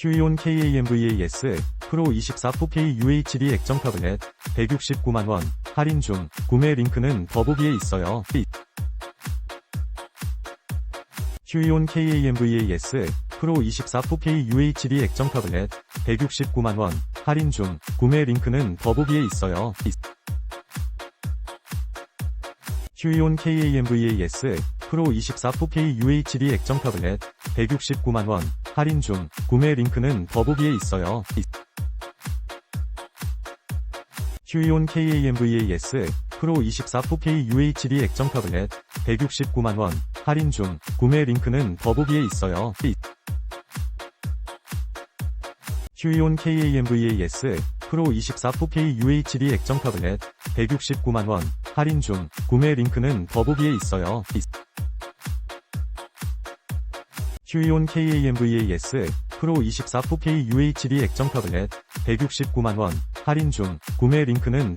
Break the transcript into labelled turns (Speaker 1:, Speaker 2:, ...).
Speaker 1: 휴이온 KAMVAS 프로 24 4K UHD 액정 타블렛 169만원 할인 중 구매 링크는 더보기에 있어요. 휴이온 KAMVAS 프로 24 4K UHD 액정 타블렛 169만원 할인 중 구매 링크는 더보기에 있어요. 휴이온 KAMVAS 프로 24 4K UHD 액정 타블렛 169만원 할인 중 구매 링크는 더보기에 있어요. 휴이온 KAMVAS 프로 24 4K UHD 액정 타블렛 169만원 할인 중 구매 링크는 더보기에 있어요. 휴이온 KAMVAS 프로 24 4K UHD 액정 타블렛 169만원 할인 중 구매 링크는 더보기에 있어요. 휴이온 KAMVAS 프로 24 4K UHD 액정 타블렛 169만원 할인 중. 구매 링크는 더